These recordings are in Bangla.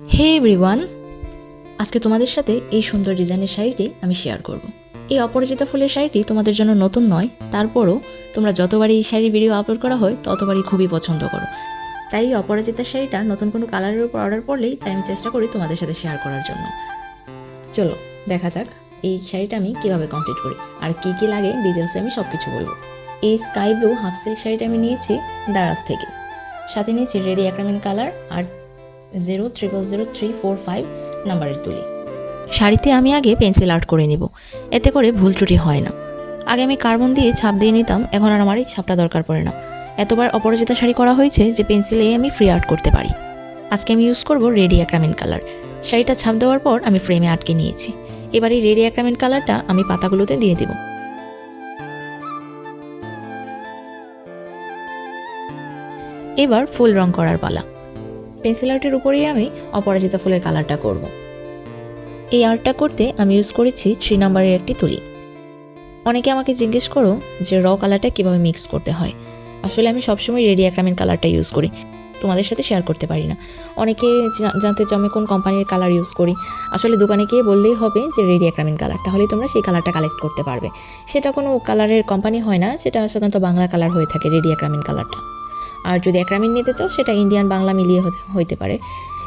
হে এভরিওয়ান আজকে তোমাদের সাথে এই সুন্দর ডিজাইনের শাড়িটি আমি শেয়ার করব। এই অপরাজিতা ফুলের শাড়িটি তোমাদের জন্য নতুন নয়, তারপরও তোমরা যতবারই এই শাড়ির ভিডিও আপলোড করা হয়, ততবারই খুবই পছন্দ করো। তাই এই অপরাজিতার শাড়িটা নতুন কোনো কালারের উপর অর্ডার করলেই তাই আমি চেষ্টা করি তোমাদের সাথে শেয়ার করার জন্য। চলো, দেখা যাক এই শাড়িটা আমি কীভাবে কমপ্লিট করি, আর কী কী লাগে ডিটেলসে আমি সব কিছু বলব। এই স্কাই ব্লু হাফ সিল্ক শাড়িটা আমি নিয়েছি দারাজ থেকে। সাথে নিয়েছি রেডি অ্যাক্রামিন কালার আর zero triple zero three four five নাম্বারের তুলি। শাড়িতে আমি আগে পেন্সিল আর্ট করে নিব। এতে করে ভুল ত্রুটি হয় না। আগে আমি কার্বন দিয়ে ছাপ দিয়ে নিতাম, এখন আর আমার এই ছাপটা দরকার পড়ে না। এতবার অপরাজিতা শাড়ি করা হয়েছে যে পেন্সিলে আমি ফ্রি আর্ট করতে পারি। আজকে আমি ইউজ করব রেডি অ্যাক্রামিন কালার। শাড়িটা ছাপ দেওয়ার পর আমি ফ্রেমে আটকে নিয়েছি। এবার এই রেডি অ্যাক্রামিন কালারটা আমি পাতাগুলোতে দিয়ে দেব। এবার ফুল রং করার পালা। পেন্সিল আর্টের উপরেই আমি অপরাজিতা ফুলের কালারটা করব। এই আর্টটা করতে আমি ইউজ করেছি থ্রি নাম্বারের একটি তুলি। অনেকে আমাকে জিজ্ঞেস করো যে র কালারটা কীভাবে মিক্স করতে হয়? আসলে আমি সবসময় রেডি অ্যাক্রামিন কালারটা ইউজ করি। তোমাদের সাথে শেয়ার করতে পারি না। অনেকে জানতে চাও আমি কোন কোম্পানির কালার ইউজ করি। আসলে দোকানে গিয়ে বললেই হবে যে রেডি অ্যাক্রামিন কালার তাহলে তোমরা সেই কালারটা কালেক্ট করতে পারবে। সেটা কোনো কালারের কোম্পানি হয় না, সেটা সাধারণত বাংলা কালার হয়ে থাকে রেডি অ্যাক্রামিন কালারটা আর যদি অ্যাক্রামিন নিতে চাও, সেটা ইন্ডিয়ান বাংলা মিলিয়ে হতে, হইতে পারে।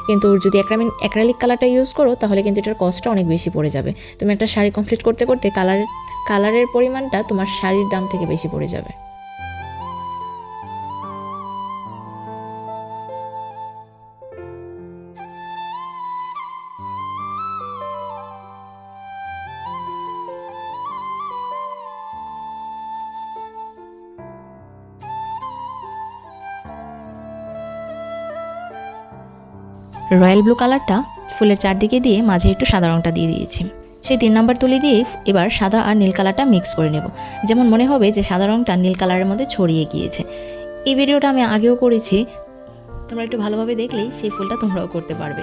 কিন্তু যদি অ্যাক্রামিন অ্যাক্রালিক কালারটা ইউজ করো, তাহলে কিন্তু এটার কস্টটা অনেক বেশি পড়ে যাবে। তুমি একটা শাড়ি কমপ্লিট করতে করতে কালার কালারের পরিমাণটা তোমার শাড়ির দাম থেকে বেশি পড়ে যাবে। রয়্যাল ব্লু কালারটা ফুলের চারদিকে দিয়ে মাঝে একটু সাদা রঙটা দিয়ে দিয়েছি। সেই তিন নাম্বার তুলি দিয়ে এবার সাদা আর নীল কালারটা মিক্স করে নেব। যেমন মনে হবে যে সাদা রঙটা নীল কালারের মধ্যে ছড়িয়ে গিয়েছে। এই ভিডিওটা আমি আগেও করেছি। তোমরা একটু ভালোভাবে দেখলেই সেই ফুলটা তোমরাও করতে পারবে।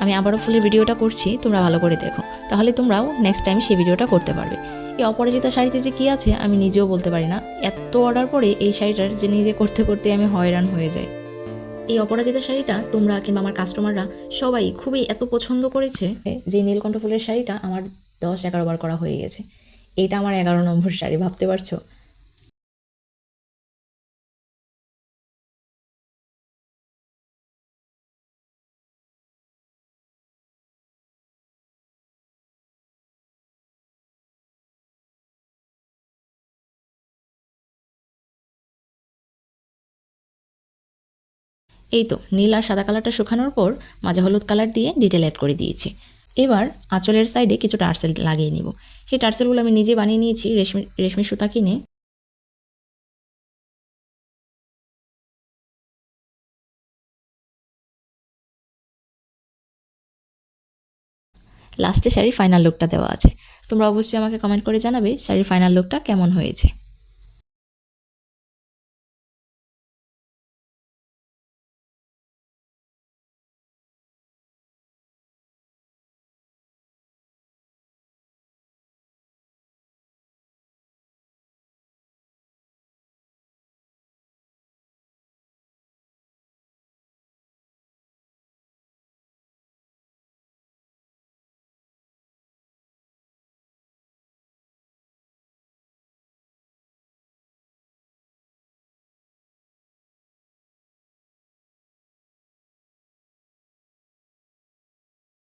আমি আবারও ফুলের ভিডিওটা করছি, তোমরা ভালো করে দেখো। তাহলে তোমরাও নেক্সট টাইম সেই ভিডিওটা করতে পারবে। এই অপরাজিতা শাড়িতে যে কী আছে, আমি নিজেও বলতে পারি না। এত অর্ডার পরে এই শাড়িটার যে নিজে করতে করতে আমি হয়রান হয়ে যাই। এই অপরাজিতা শাড়িটা তোমরা কিংবা আমার কাস্টমাররা সবাই খুবই এত পছন্দ করেছে যে নীলকণ্ঠ ফুলের শাড়িটা আমার দশ এগারো বার করা হয়ে গেছে। এটা আমার এগারো নম্বর শাড়ি, ভাবতে পারছ? এই তো নীল আর সাদা কালারটা শুকানোর পর মাঝে হলুদ কালার দিয়ে ডিটেল অ্যাড করে দিয়েছি। এবার আঁচলের সাইডে কিছু টার্সেল লাগিয়ে নিব। সেই টার্সেলগুলো আমি নিজে বানিয়ে নিয়েছি, রেশমি রেশমি সুতা কিনে। লাস্টে শাড়ির ফাইনাল লুকটা দেওয়া আছে। তোমরা অবশ্যই আমাকে কমেন্ট করে জানাবে শাড়ির ফাইনাল লুকটা কেমন হয়েছে।